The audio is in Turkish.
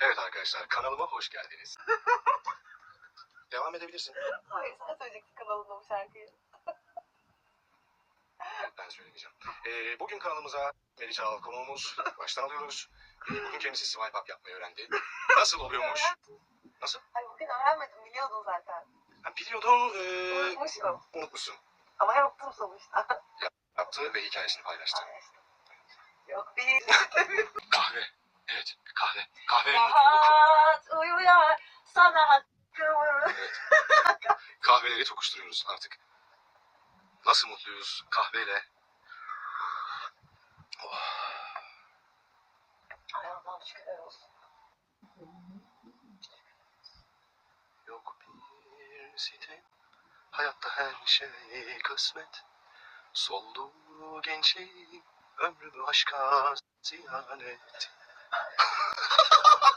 Evet arkadaşlar kanalıma hoş geldiniz. Devam edebilirsin. Hayır sen söyleyeceksin kanalında bu şarkıyı. Ben söylemeyeceğim. Ee, bugün kanalımıza Meriç Ağal konuğumuz. Baştan alıyoruz. Ee, bugün kendisi swipe up yapmayı öğrendi. Nasıl oluyormuş? Nasıl? Ay bugün öğrenmedim biliyordun zaten. Ben biliyordum. ee, Unutmuştum. unutmuşsun. Ama yaptım sonuçta. Yaptı ve hikayesini paylaştı. Paylaştım. Yok değil. Rahat uyuyor sana hakkımı. Kahveleri tokuşturuyoruz artık. Nasıl mutluyuz kahveyle. Oh. Ay Allah'ım şükürler olsun. Yok bir sitem Hayatta her şey kısmet Soldu gençliğim Ömrümü aşka ziyan etti